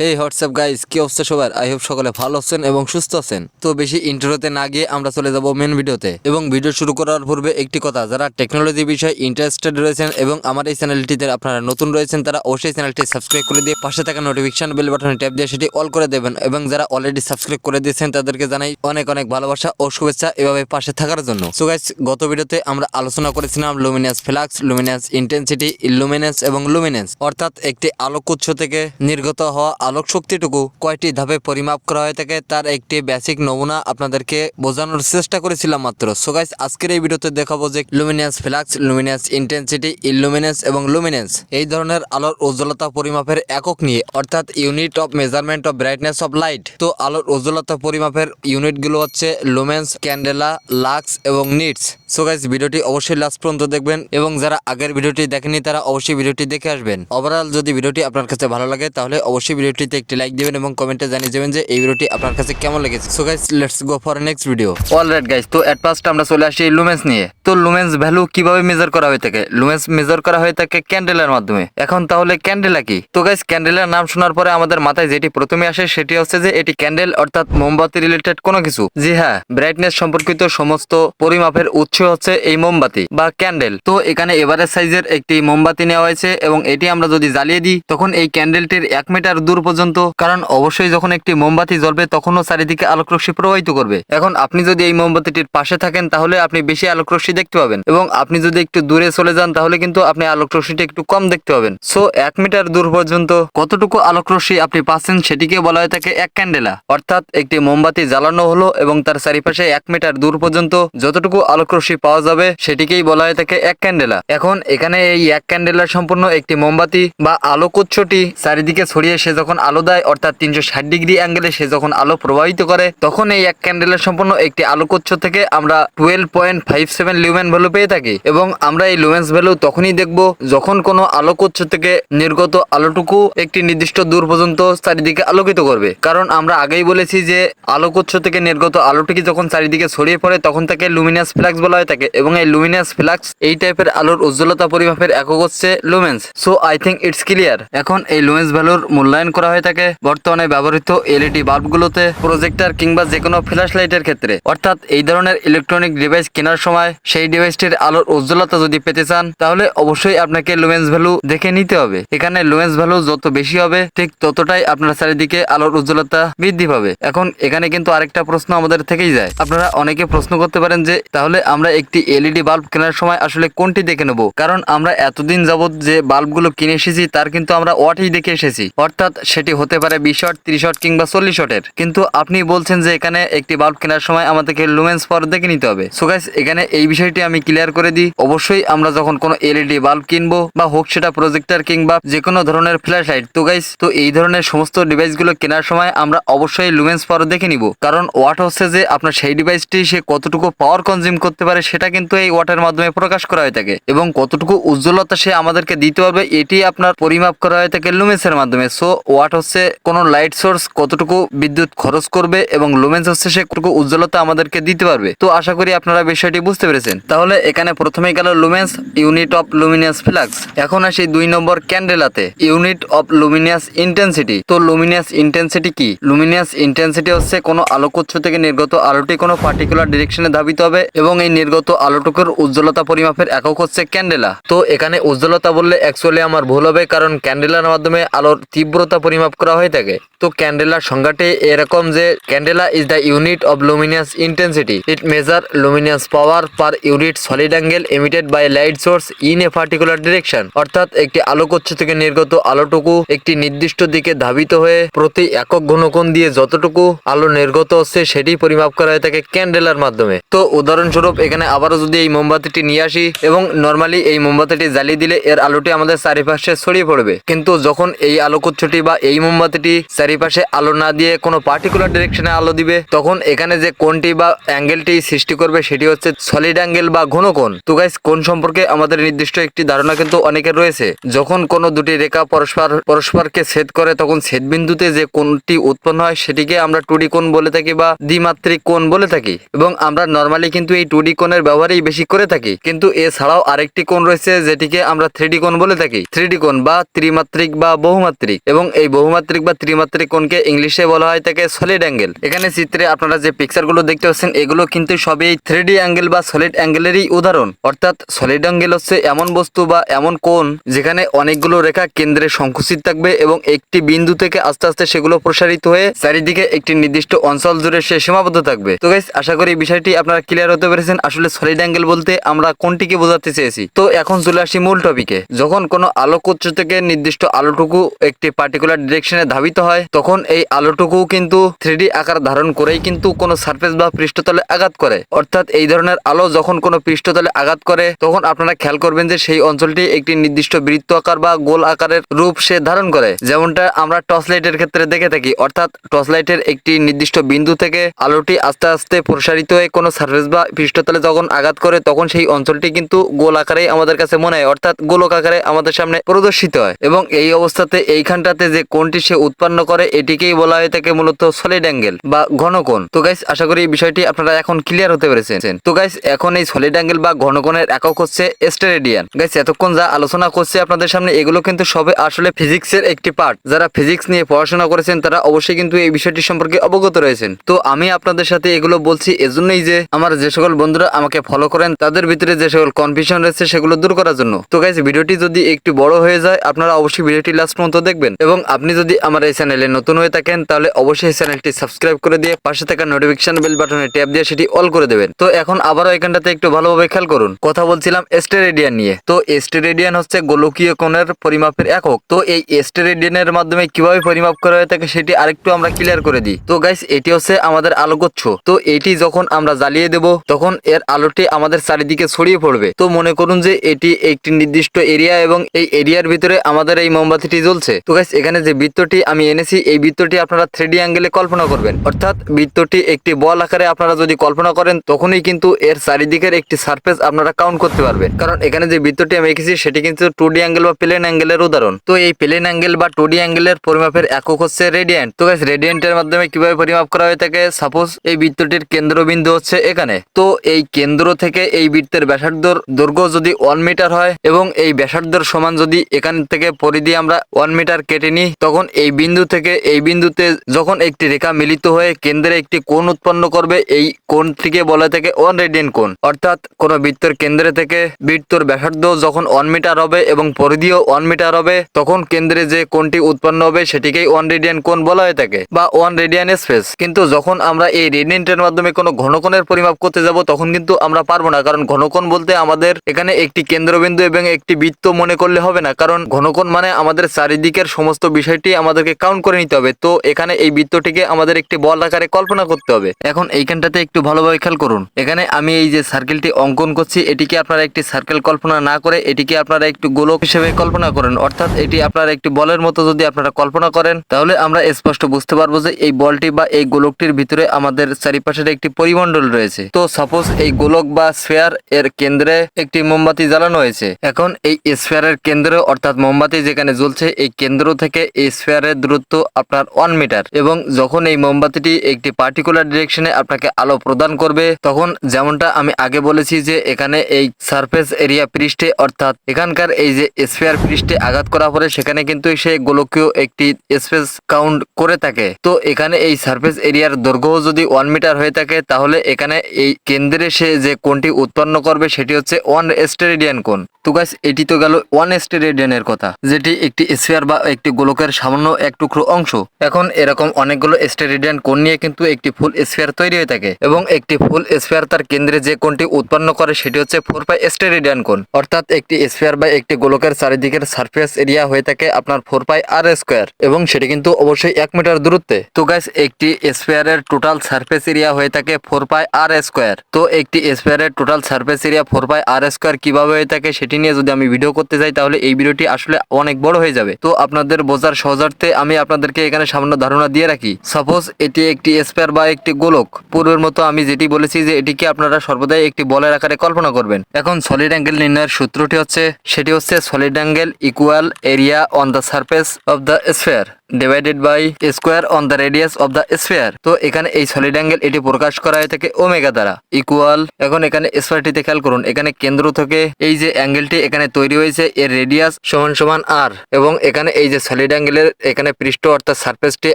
হেই WhatsApp guys কি অবস্থা সবার? আই হোপ সকলে ভালো আছেন এবং সুস্থ আছেন। তো বেশি ইন্টারোতে না গিয়ে আমরা চলে যাব মেন ভিডিওতে এবং ভিডিও শুরু করার পূর্বে একটি কথা, যারা টেকনোলজি বিষয়ে ইন্টারেস্টেড রয়েছেন এবং আমার এই চ্যানেলটিতে আপনারা নতুন রয়েছেন, তারা অবশ্যই চ্যানেলটি সাবস্ক্রাইব করে দিয়ে পাশে থাকা নোটিফিকেশন বেল বাটনে ট্যাপ দিয়ে সেটি অল করে দেবেন এবং যারা অলরেডি সাবস্ক্রাইব করে দিয়েছেন, তাদেরকে জানাই অনেক অনেক ভালোবাসা ও শুভেচ্ছা এভাবে পাশে থাকার জন্য। সো গাইস গত ভিডিওতে আমরা আলোচনা করেছিলাম luminous flux luminous intensity illuminance এবং লুমিনেন্স অর্থাৎ একটি আলোক উৎস থেকে নির্গত হওয়া আলোক শক্তিটুকু কয়টি ধাপে পরিমাপ করা হয়ে থাকে তার একটি বেসিক নমুনা আপনাদেরকে বোঝানোর চেষ্টা করেছিলাম মাত্র। সো গাইস আজকের এই ভিডিওতে দেখাবো যে luminous flux luminous intensity illuminance এবং লুমিনেন্স এই ধরনের আলোর উজ্জ্বলতা পরিমাপের একক নিয়ে, অর্থাৎ unit of measurement of brightness of light তো আলোর উজ্জ্বলতা পরিমাপের ইউনিটগুলো হচ্ছে লুমেন্স ক্যান্ডেলা লাক্স এবং নিটস সো গাইস ভিডিওটি অবশ্যই লাস্ট পর্যন্ত দেখবেন এবং যারা আগের ভিডিওটি দেখেনি তারা অবশ্যই ভিডিওটি দেখে আসবেন। ওভারঅল যদি ভিডিওটি আপনার কাছে ভালো লাগে তাহলে অবশ্যই ভিডিওটিতে একটি লাইক দিবেন এবং কমেন্টে জানিয়ে যাবেন যে এই ভিডিওটি আপনার কাছে কেমন লেগেছে। So guys let's go for next video alright guys তো এট ফার্স্ট আমরা চলে আসি লুমেন্স নিয়ে। তো লুমেন্স ভ্যালু কীভাবে মেজার করা হয়ে থাকে? লুমেন্স মেজার করা হয়ে থাকে ক্যান্ডেলের মাধ্যমে। এখন তাহলে ক্যান্ডেলা কি? তো গাইস ক্যান্ডেলের নাম শোনার পরে আমাদের মাথায় যেটি প্রথমে আসে সেটি হচ্ছে যে এটি ক্যান্ডেল অর্থাৎ মোমবাতি রিলেটেড কোনো কিছু। জি হ্যাঁ ব্রাইটনেস সম্পর্কিত সমস্ত পরিমাপের উৎস হচ্ছে এই মোমবাতি বা ক্যান্ডেল তো এখানে এভারেজ সাইজের একটি মোমবাতি নেওয়া হয়েছে এবং এটি আমরা যদি জ্বালিয়ে দিই, তখন এই ক্যান্ডেলটির এক মিটার দূর পর্যন্ত, কারণ অবশ্যই যখন একটি মোমবাতি জ্বলবে তখনও চারিদিকে আলোকরশ্মি প্রবাহিত করবে। এখন আপনি যদি এই মোমবাতিটির পাশে থাকেন তাহলে আপনি বেশি আলোকরশ্মি দেখতে পাবেন এবং আপনি যদি একটু দূরে চলে যান তাহলে কিন্তু আপনি আলোকরশ্মিটা একটু কম দেখতে পাবেন। সো, এক মিটার দূর পর্যন্ত কতটুকু আলোকরশ্মি আপনি পাচ্ছেন সেটিকে বলা হয়ে থাকে এক ক্যান্ডেলা। অর্থাৎ একটি মোমবাতি জ্বালানো হলো এবং তার চারিপাশে এক মিটার দূর পর্যন্ত যতটুকু আলোকরশ্মি পাওয়া যাবে সেটিকেই বলা হয়ে থাকে এক ক্যান্ডেলা। এখন এখানে এই এক ক্যান্ডেলার সম্পূর্ণ একটি মোমবাতি বা আলোক উৎসটি চারিদিকে ছড়িয়ে সে যখন আলো দেয়, অর্থাৎ তিনশো ষাট ডিগ্রি অ্যাঙ্গেলে সে যখন আলো প্রবাহিত করে, তখন এই এক ক্যান্ডেলের সম্পূর্ণ একটি আলোক উৎস থেকে আমরা twelve point five seven lumen value পেয়ে থাকি। এবং আমরা এই লুমেন্স ভ্যালু তখনই দেখব যখন কোনো আলোক উৎস থেকে নির্গত আলোটুকু একটি নির্দিষ্ট দূর পর্যন্ত চারিদিকে আলোকিত করবে। কারণ আমরা আগেই বলেছি যে আলোক উৎস থেকে নির্গত আলোটিকে যখন চারিদিকে ছড়িয়ে পড়ে, তখন তাকে লুমিনাস ফ্ল্যাক্স বলা হয়ে থাকে এবং এই লুমিনাস ফ্ল্যাক্স এই টাইপের আলোর উজ্জ্বলতা পরিমাপের একক হচ্ছে lumens so I think it's clear এখন এই লুমেন্স ভ্যালুর মূল্যায়ন করা হয়ে থাকে। বর্তমানে ব্যবহৃত এলইডি বাল্বগুলোতে প্রজেক্টর কিংবা যে কোনো ফ্ল্যাশ লাইটের ক্ষেত্রে। অর্থাৎ এই ধরনের ইলেকট্রনিক ডিভাইস কেনার সময় সেই ডিভাইসটির আলোর উজ্জ্বলতা যদি পেতে চান, তাহলে অবশ্যই আপনাকে লুমেন্স ভ্যালু দেখে নিতে হবে। এখানে লুমেন্স ভ্যালু যত বেশি হবে, ঠিক ততটাই আপনার চারিদিকে আলোর উজ্জ্বলতা বৃদ্ধি পাবে। এখন এখানে কিন্তু আরেকটা প্রশ্ন আমাদের থেকেই যায়। আপনারা অনেকে প্রশ্ন করতে পারেন যে, তাহলে আমরা একটি এলইডি বাল্ব কেনার সময় আসলে কোনটি দেখে নেব? কারণ আমরা এতদিন যাবত যে বাল্বগুলো কিনে এসেছি, তার কিন্তু আমরা ওয়াটই দেখে এসেছি। অর্থাৎ সেটি হতে পারে বিশ শট, ত্রিশ ওয়াট কিংবা চল্লিশ ওয়াটের কিন্তু আপনি বলছেন যে এখানে একটি বাল্ব কেনার সময় আমাদেরকে লুমেন্স পাওয়ার দেখে নিতে হবে। সো গাইস এখানে এই বিষয়টি আমি ক্লিয়ার করে দিই। অবশ্যই আমরা যখন কোনো এলইডি বাল্ব কিনবো বা হোক সেটা প্রজেক্টর কিংবা যে কোনো ধরনের ফ্ল্যাশ লাইট তো গাইস তো এই ধরনের সমস্ত ডিভাইসগুলো কেনার সময় আমরা অবশ্যই লুমেন্স পাওয়ার দেখে নিব। কারণ ওয়াট হচ্ছে যে আপনার সেই ডিভাইসটি সে কতটুকু পাওয়ার কনজিউম করতে পারে সেটা কিন্তু এই ওয়াটের মাধ্যমে প্রকাশ করা হয়ে থাকে। এবং কতটুকু উজ্জ্বলতা সে আমাদেরকে দিতে পারবে, এটি আপনার পরিমাপ করা হয়ে থাকে লুমেন্সের মাধ্যমে। সো ওয়াট হচ্ছে কোনো লাইট সোর্স কতটুকু বিদ্যুৎ খরচ করবে এবং লুমেন্স হচ্ছে সে কতটুকু উজ্জ্বলতা আমাদেরকে দিতে পারবে? তো আশা করি আপনারা বিষয়টি বুঝতে পেরেছেন। তাহলে এখানে প্রথমেই গেল lumens unit of luminous flux এখন আসি দুই নম্বর ক্যান্ডেলাতে ইউনিট অফ লুমিনিয়াস ইন্টেন্সিটি তো লুমিনিয়াস ইন্টেন্সিটি কি? লুমিনিয়াস ইন্টেন্সিটি হচ্ছে কোনো আলোক উৎস থেকে নির্গত আলোটি কোনো পার্টিকুলার ডিরেকশনে ধাবিত হবে এবং এই নির্গত আলোটুকুর উজ্জ্বলতা পরিমাপের একক হচ্ছে ক্যান্ডেলা তো এখানে উজ্জ্বলতা বললে অ্যাকচুয়ালি আমার ভুল হবে কারণ ক্যান্ডেলার মাধ্যমে আলোর তীব্রতা পরিমাপ করা হয়ে থাকে। তো ক্যান্ডেলার সংজ্ঞাটি এরকম যে, candela is the unit of luminous intensity it measure luminous power per unit solid angle emitted by light source in a particular direction অর্থাৎ একটি আলোক উৎস থেকে নির্গত আলোটুকু একটি নির্দিষ্ট দিকে ধাবিত হয়ে প্রতি একক ঘনকোণ দিয়ে যতটুকু আলো নির্গত হচ্ছে সেটি পরিমাপ করা হয়ে থাকে ক্যান্ডেলার মাধ্যমে। তো উদাহরণস্বরূপ এখানে আবারও যদি এই মোমবাতিটি নিয়ে আসি, এবং নর্মালি এই মোমবাতিটি জ্বালিয়ে দিলে এর আলোটি আমাদের চারিপাশে ছড়িয়ে পড়বে। কিন্তু যখন এই আলোক উৎসটি বা এই মোমবাতিটি চারিপাশে আলো না দিয়ে কোনো পার্টিকুলার ডিরেকশনে আলো দিবে, তখন এখানে যে কোনটি বা অ্যাঙ্গেলটি সৃষ্টি করবে সেটি হচ্ছে সলিড অ্যাঙ্গেল বা ঘনকোণ। তো গাইস কোন সম্পর্কে আমাদের নির্দিষ্ট একটি ধারণা কিন্তু অনেকের রয়েছে। যখন কোনো দুটি রেখা পরস্পর, পরস্পরকে ছেদ করে, তখন ছেদ বিন্দুতে যে কোনটি উৎপন্ন হয় সেটিকে আমরা টুডি কোণ বলে থাকি বা দ্বিমাত্রিক কোণ বলে থাকি। এবং আমরা নর্মালি কিন্তু এই টুডি কোণের ব্যবহারই বেশি করে থাকি। কিন্তু এছাড়াও আরেকটি কোণ রয়েছে যেটিকে আমরা থ্রিডি কোণ বলে থাকি। থ্রিডি কোণ বা ত্রিমাত্রিক বা বহুমাত্রিক। এবং এই এই বহুমাত্রিক বা ত্রিমাত্রিক কোণকে ইংলিশে বলা হয় তাকে সলিড অ্যাঙ্গেল এখানে চিত্রে আপনারা যে পিকচারগুলো দেখতে পাচ্ছেন, এগুলো কিন্তু সবই থ্রি অ্যাঙ্গেল বা সলিড অ্যাঙ্গেলেরই উদাহরণ। অর্থাৎ সলিড অ্যাঙ্গেল হচ্ছে এমন বস্তু বা এমন কোণ যেখানে অনেকগুলো রেখা কেন্দ্রে সংকুচিত থাকবে এবং একটি বিন্দু থেকে আস্তে আস্তে সেগুলো প্রসারিত হয়ে চারিদিকে একটি নির্দিষ্ট অঞ্চল জুড়ে সে সীমাবদ্ধ থাকবে। তো গাইস আশা করি বিষয়টি আপনারা ক্লিয়ার হতে পেরেছেন। আসলে সলিড অ্যাঙ্গেল বলতে আমরা কোনটিকে বোঝাতে চেয়েছি। তো এখন চলে আসি মূল টপিকে যখন কোনো আলোক উৎস থেকে নির্দিষ্ট আলোটুকু একটি পার্টিকুলার ডিরেকশনে ধাবিত হয়, তখন এই আলোটুকু কিন্তু থ্রি আকার ধারণ করেই কিন্তু কোনো সারফেস বা পৃষ্ঠতলে আঘাত করে। অর্থাৎ এই ধরনের আলো যখন কোনো পৃষ্ঠতলে আঘাত করে, তখন আপনারা খেয়াল করবেন যে সেই অঞ্চলটি একটি নির্দিষ্ট বৃত্ত আকার বা গোল আকারের রূপ সে ধারণ করে। যেমনটা আমরা টর্চ লাইটের ক্ষেত্রে দেখে থাকি, অর্থাৎ টর্চ লাইটের একটি নির্দিষ্ট বিন্দু থেকে আলোটি আস্তে আস্তে প্রসারিত হয়ে কোনো সারফেস বা পৃষ্ঠতলে যখন আঘাত করে, তখন সেই অঞ্চলটি কিন্তু গোল আকারে আমাদের কাছে মনে হয়, অর্থাৎ গোলক আকারে আমাদের সামনে প্রদর্শিত হয়। এবং এই অবস্থাতে এইখানটাতে যে কোণটি সে উৎপন্ন করে, এটিকেই বলা হয়ে থাকে মূলত সলিড অ্যাঙ্গেল বা ঘনকোণ। তো গাইস আশা করি এই বিষয়টি আপনারা এখন ক্লিয়ার হতে পেরেছেন। তো গাইস এখন এই সলিড অ্যাঙ্গেল বা ঘনকোণের একক হচ্ছে স্টেরেডিয়ান গাইস এতক্ষণ যা আলোচনা করছে আপনাদের সামনে, এগুলো কিন্তু সবে আসলে ফিজিক্সের একটি পার্ট যারা ফিজিক্স নিয়ে পড়াশোনা করেছেন, তারা অবশ্যই কিন্তু এই বিষয়টি সম্পর্কে অবগত রয়েছেন। তো আমি আপনাদের সাথে এগুলো বলছি এজন্যই যে আমার যে সকল বন্ধুরা আমাকে ফলো করেন, তাদের ভিতরে যে সকল কনফিউশন রয়েছে, সেগুলো দূর করার জন্য। তো গাইস ভিডিওটি যদি একটু বড় হয়ে যায়, আপনারা অবশ্যই ভিডিওটি লাস্ট পর্যন্ত দেখবেন। এবং আপনি যদি আমার এই চ্যানেলে নতুন হয়ে থাকেন, তাহলে অবশ্যই চ্যানেলটি সাবস্ক্রাইব করে দিয়ে পাশে থাকা নোটিফিকেশন বেল বাটনে ট্যাপ দিয়ে সেটি অল করে দেবেন। তো এখন আবারও এখানটাতে একটু ভালোভাবে খেয়াল করুন। কথা বলছিলাম স্টেরেডিয়ান নিয়ে। তো স্টেরেডিয়ান হচ্ছে গোলকীয় কোণের পরিমাপের একক। তো এই স্টেরেডিয়ানের মাধ্যমে কীভাবে পরিমাপ করা হয়ে থাকে সেটি আরেকটু আমরা ক্লিয়ার করে দিই। তো গাইস এটি হচ্ছে আমাদের আলোকচ্ছ। তো এটি যখন আমরা জ্বালিয়ে দেব, তখন এর আলোটি আমাদের চারিদিকে ছড়িয়ে পড়বে। তো মনে করুন যে এটি একটি নির্দিষ্ট এরিয়া এবং এই এরিয়ার ভিতরে আমাদের এই মোমবাতিটি জ্বলছে। তো গাইস এখানে যে বৃত্তটি আমি এনেছি, এই বৃত্তটি আপনারা থ্রি অ্যাঙ্গেলে কল্পনা করবেন। অর্থাৎ বৃত্তটি একটি বল আকারে আপনারা যদি কল্পনা করেন, তখনই কিন্তু এর চারিদিকের একটি সারফেস আপনারা কাউন্ট করতে পারবেন। কারণ এখানে যে বৃত্তটি আমি এঁকেছি, সেটি কিন্তু টু ডি অ্যাঙ্গেল বা প্লেন অ্যাঙ্গেলের উদাহরণ। তো এই প্লেন অ্যাঙ্গেল বা টু ডি অ্যাঙ্গেলের পরিমাপের একক হচ্ছে রেডিয়েন্ট তো গাইস রেডিয়েন্টের মাধ্যমে কীভাবে পরিমাপ করা হয়ে থাকে? সাপোজ এই বৃত্তটির কেন্দ্রবিন্দু হচ্ছে এখানে। তো এই কেন্দ্র থেকে এই বৃত্তের ব্যাসার্ধর দৈর্ঘ্য যদি ওয়ান মিটার হয়, এবং এই ব্যাসার্ধর সমান যদি এখান থেকে পরিধি আমরা ওয়ান মিটার কেটে নিই তখন এই বিন্দু থেকে এই বিন্দুতে যখন একটি রেখা মিলিত হয়ে কেন্দ্রে একটি কোণ উৎপন্ন করবে, এই কোণটিকে বলা থাকে ওয়ান রেডিয়েন্ট কোণ। অর্থাৎ কোন বৃত্তর কেন্দ্রে থেকে বৃত্তর ব্যাসার্ধ যখন ওয়ান মিটার হবে এবং পরিধিও ওয়ান মিটার হবে, তখন কেন্দ্রে যে কোণটি উৎপন্ন হবে সেটিকেই ওয়ান রেডিয়ান কোণ বলা হয়ে থাকে বা ওয়ান রেডিয়ান স্পেস। কিন্তু যখন আমরা এই রেডিয়েন্টের মাধ্যমে কোনো ঘনকোণের পরিমাপ করতে যাব, তখন কিন্তু আমরা পারব না, কারণ ঘনকোণ বলতে আমাদের এখানে একটি কেন্দ্রবিন্দু এবং একটি বৃত্ত মনে করলে হবে না, কারণ ঘনকোণ মানে আমাদের চারিদিকের সমস্ত বিষয়টি আমাদেরকে কাউন্ট করে নিতে হবে। তো এখানে এই বৃত্তটিকে আমাদের একটি বল আকারে কল্পনা করতে হবে। এখন এইখানটাতে একটু ভালোভাবে খেয়াল করুন। এখানে আমি এই যে সার্কেলটি অঙ্কন করছি, এটিকে আপনারা একটি সার্কেল কল্পনা না করে এটিকে আপনারা একটু গোলক হিসেবে কল্পনা করেন। অর্থাৎ এটি আপনারা একটি বলের মতো যদি আপনারা কল্পনা করেন, তাহলে আমরা স্পষ্ট বুঝতে পারব যে এই বলটি বা এই গোলকটির ভিতরে আমাদের চারিপাশের একটি পরিমণ্ডল রয়েছে। তো সাপোজ এই গোলক বা স্ফেয়ার এর কেন্দ্রে একটি মোমবাতি জ্বালানো হয়েছে। এখন এই স্ফেয়ারের কেন্দ্র অর্থাৎ মোমবাতি যেখানে জ্বলছে, এই কেন্দ্র থেকে এই স্ফেয়ারের দূরত্ব আপনার ওয়ান মিটার এবং যখন এই মোমবাতিটি একটি পার্টিকুলার ডিরেকশনে আপনাকে আলো প্রদান করবে, তখন যেমনটা আমি আগে বলেছি যে এখানে এই সারফেস এরিয়া পৃষ্ঠে অর্থাৎ এখানকার এই যে স্ফেয়ার পৃষ্ঠে আঘাত করা পরে সেখানে কিন্তু সে গোলকীয় একটি স্পেস কাউন্ট করে থাকে। তো এখানে এই সারফেস এরিয়ার দৈর্ঘ্য যদি ওয়ান মিটার হয়ে থাকে, তাহলে এখানে এই কেন্দ্রে সে যে কোনটি উৎপন্ন করবে, সেটি হচ্ছে ওয়ান স্টেরেডিয়ান কোণ। তো গাছ এটি তো গেল ওয়ান স্টেরেডিয়ানের কথা, যেটি একটি স্পেয়ার বা একটি গোলকের সামান্য এক টুকরো অংশ। এখন এরকম অনেকগুলো স্টেরেডিয়ান কোণ নিয়ে কিন্তু একটি ফুল স্ফিয়ার তৈরি হয়ে থাকে এবং একটি ফুল স্ফিয়ার তার কেন্দ্রে যে কোণটি উৎপন্ন করে সেটি হচ্ছে ফোর পাই স্টেরেডিয়ান কোণ। অর্থাৎ একটি স্ফিয়ার বা একটি গোলকের চারিদিকের সারফেস এরিয়া হয়ে থাকে আপনার ফোর পাই আর স্কোয়ার এবং সেটি কিন্তু অবশ্যই এক মিটার দূরত্বে। তো গাইস একটি স্ফিয়ারের টোটাল সারফেস এরিয়া হয়ে থাকে ফোর পাই আর স্কোয়ার। তো একটি স্ফিয়ারের total surface area four pi R square কীভাবে হয়ে থাকে সেটি নিয়ে যদি আমি ভিডিও করতে যাই, তাহলে এই ভিডিওটি আসলে অনেক বড় হয়ে যাবে। তো আপনাদের বোঝার সহজার্থে আমি আপনাদেরকে এখানে সামান্য ধারণা দিয়ে রাখি। সাপোজ, এটি একটি স্পেয়ার বা একটি গোলক। পূর্বের মতো আমি যেটি বলেছি যে এটিকে আপনারা সর্বদাই একটি বলের আকারে কল্পনা করবেন। এখন সলিড অ্যাঙ্গেল নির্ণয়ের সূত্রটি হচ্ছে, সেটি হচ্ছে solid angle equal area on the surface of the sphere divided by square on the radius of the sphere তো এখানে এই সলিড অ্যাঙ্গেল এটি প্রকাশ করা হয়ে থাকে ওমেগা দ্বারা। ইকুয়াল এখন এখানে স্কোয়ারটিতে খেয়াল করুন, এখানে কেন্দ্র থেকে এই যে অ্যাঙ্গেলটি এখানে তৈরি হয়েছে, এর রেডিয়াস সমান সমান আর এবং এখানে এই যে সলিড অ্যাঙ্গেলের এখানে পৃষ্ঠ অর্থাৎ সারফেসটি